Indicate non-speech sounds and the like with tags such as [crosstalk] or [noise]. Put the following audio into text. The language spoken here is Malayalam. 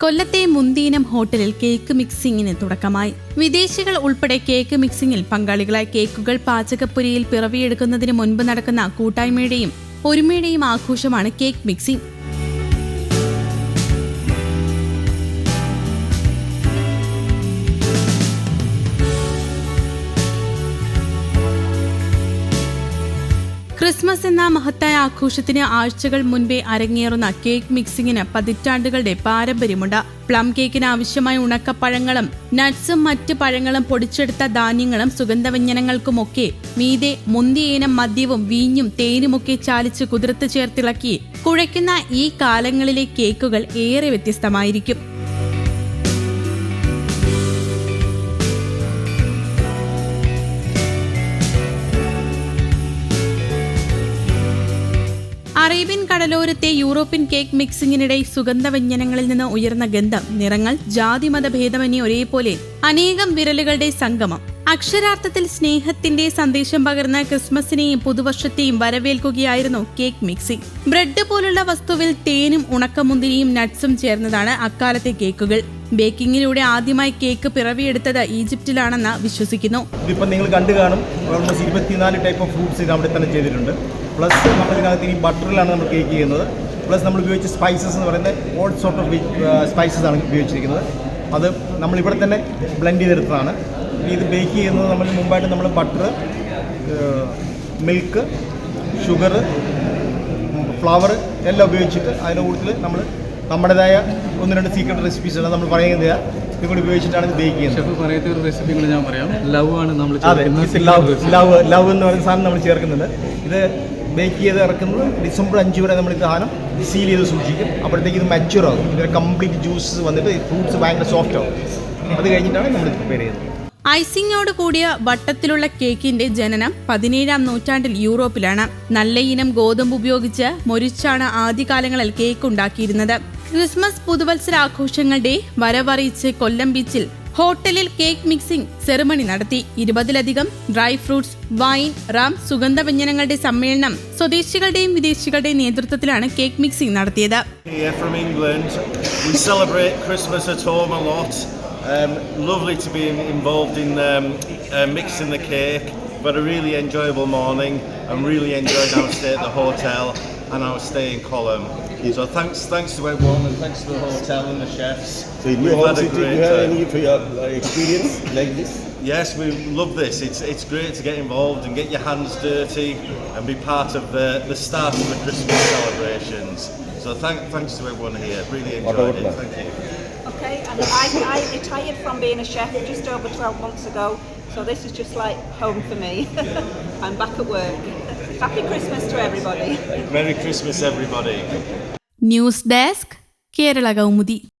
കൊല്ലത്തെ മുന്തീനം ഹോട്ടലിൽ കേക്ക് മിക്സിംഗിന് തുടക്കമായി. വിദേശികൾ ഉൾപ്പെടെ കേക്ക് മിക്സിംഗിൽ പങ്കാളികളായി കേക്കുകൾ പാചകപ്പുരയിൽ പിറവിയെടുക്കുന്നതിന് മുൻപ് നടക്കുന്ന കൂട്ടായ്മയുടെയും ഒരുമയുടെയും ആഘോഷമാണ് കേക്ക് മിക്സിംഗ് ക്രിസ്മസ് എന്ന മഹത്തായ ആഘോഷത്തിന് ആഴ്ചകൾ മുൻപേ അരങ്ങേറുന്ന കേക്ക് മിക്സിംഗിന് പതിറ്റാണ്ടുകളുടെ പാരമ്പര്യമുണ്ട്. പ്ലം കേക്കിന് ആവശ്യമായ ഉണക്കപ്പഴങ്ങളും നട്ട്സും മറ്റ് പഴങ്ങളും പൊടിച്ചെടുത്ത ധാന്യങ്ങളും സുഗന്ധവ്യഞ്ജനങ്ങൾക്കുമൊക്കെ മീതെ മുന്തിയേനം മദ്യവും വീഞ്ഞും തേനുമൊക്കെ ചാലിച്ച് കുതിർത്ത് ചേർത്തിളക്കി കുഴയ്ക്കുന്ന ഈ കാലങ്ങളിലെ കേക്കുകൾ ഏറെ വ്യത്യസ്തമായിരിക്കും. അറേബ്യൻ കടലോരത്തെ യൂറോപ്യൻ കേക്ക് മിക്സിംഗിനിടെ സുഗന്ധവ്യഞ്ജനങ്ങളിൽ നിന്ന് ഉയർന്ന ഗന്ധം നിറങ്ങൾ ജാതിമത ഭേദമന്യേ ഒരേപോലെ അനേകം വിരലുകളുടെ സംഗമം. അക്ഷരാർത്ഥത്തിൽ സ്നേഹത്തിന്റെ സന്ദേശം പകർന്ന ക്രിസ്മസിനെയും പുതുവർഷത്തെയും വരവേൽക്കുകയായിരുന്നു കേക്ക് മിക്സി ബ്രെഡ് പോലുള്ള വസ്തുവിൽ തേനും ഉണക്കമുന്തിരിയും നട്ട്സും ചേർന്നതാണ് അക്കാലത്തെ കേക്കുകൾ. ബേക്കിങ്ങിലൂടെ ആദ്യമായി കേക്ക് പിറവിയെടുത്തത് ഈജിപ്തിലാണെന്ന് വിശ്വസിക്കുന്നു. ഇതിപ്പോൾ നിങ്ങൾ കണ്ടു കാണും. ഇരുപത്തിനാല് ടൈപ്പ് ഓഫ് ഫ്രൂട്ട്സ് ഇത് അവിടെ തന്നെ ചെയ്തിട്ടുണ്ട്. പ്ലസ് നമ്മൾ ഇതിനകത്ത് ഈ ബട്ടറിലാണ് നമ്മൾ കേക്ക് ചെയ്യുന്നത്. പ്ലസ് നമ്മൾ ഉപയോഗിച്ച സ്പൈസസ് എന്ന് പറയുന്നത് ഓൾ സോർട്ട് ഓഫ് സ്പൈസസ് ആണ് ഉപയോഗിച്ചിരിക്കുന്നത്. അത് നമ്മൾ ഇവിടെ തന്നെ ബ്ലെൻഡ് ചെയ്തെടുത്തതാണ്. ഇനി ഇത് ബേക്ക് ചെയ്യുന്നത് നമ്മൾ മുമ്പായിട്ട് നമ്മൾ ബട്ടർ മിൽക്ക് ഷുഗർ ഫ്ലവർ എല്ലാം ഉപയോഗിച്ചിട്ട് അതിന്റെ കൂട്ടത്തിൽ നമ്മൾ നമ്മുടേതായ ഒന്ന് രണ്ട് സീക്രട്ട് റെസിപ്പീസ് ആണ് നമ്മൾ പറയുന്നത് ഇതുകൂടി ഉപയോഗിച്ചിട്ടാണ് ഇത് ബേക്ക് ചെയ്യുന്നത്. ഷെഫ് പറയാത്ത ഒരു റെസിപ്പി കൂടെ ഞാൻ പറയാം. ലവ് ആണ് നമ്മൾ അതെ ലവ്. ലവ് ലവ് എന്ന് പറയുന്ന സാധനം നമ്മൾ ചേർക്കുന്നുണ്ട്. ഇത് ബേക്ക് ചെയ്ത് ഇറക്കുന്നത് ഡിസംബർ അഞ്ച് വരെ നമ്മൾ ഈ സാധനം സീൽ ചെയ്ത് സൂക്ഷിക്കും. അപ്പോഴത്തേക്ക് ഇത് മച്ചുവർ ആകും. ഇതിന്റെ കംപ്ലീറ്റ് ജ്യൂസ് വന്നിട്ട് ഫ്രൂട്ട്സ് ഭയങ്കര സോഫ്റ്റ് ആകും. അത് കഴിഞ്ഞിട്ടാണ് നമ്മൾ പ്രിപ്പയർ ചെയ്യുന്നത്. ഐസിങ്ങോട് കൂടിയ വട്ടത്തിലുള്ള കേക്കിന്റെ ജനനം പതിനേഴാം നൂറ്റാണ്ടിൽ യൂറോപ്പിലാണ്. നല്ല ഇനം ഗോതമ്പ് ഉപയോഗിച്ച് മൊരിച്ചാണ് ആദ്യകാലങ്ങളിൽ കേക്ക് ഉണ്ടാക്കിയിരുന്നത്. ക്രിസ്മസ് പുതുവത്സരാഘോഷങ്ങളുടെ വരവറിയിച്ച് കൊല്ലം ബീച്ചിൽ ഹോട്ടലിൽ കേക്ക് മിക്സിംഗ് സെറിമണി നടത്തി. ഇരുപതിലധികം ഡ്രൈ ഫ്രൂട്ട്സ് വൈൻ റാം സുഗന്ധവ്യഞ്ജനങ്ങളുടെ സമ്മേളനം സ്വദേശികളുടെയും വിദേശികളുടെയും നേതൃത്വത്തിലാണ് കേക്ക് മിക്സിംഗ് നടത്തിയത്. Um, lovely to be involved in um, uh, mixing the cake. But a really enjoyable morning. I'm really enjoyed our stay at the hotel and our stay in Column. So thanks, thanks to everyone and thanks to the hotel and the chefs. So in your We've had a great you have time. any for your uh, experience [laughs] like this? Yes, we love this. It's it's great to get involved and get your hands dirty and be part of the, the start of the Christmas celebrations. So thank, thanks to everyone here. Really enjoyed it. that? Thank you. Okay, and I, I retired from being a chef just over 12 months ago, so this is just like home for me. [laughs] I'm back at work. Happy Christmas to everybody. Merry Christmas, everybody. News desk Kerala Kaumudi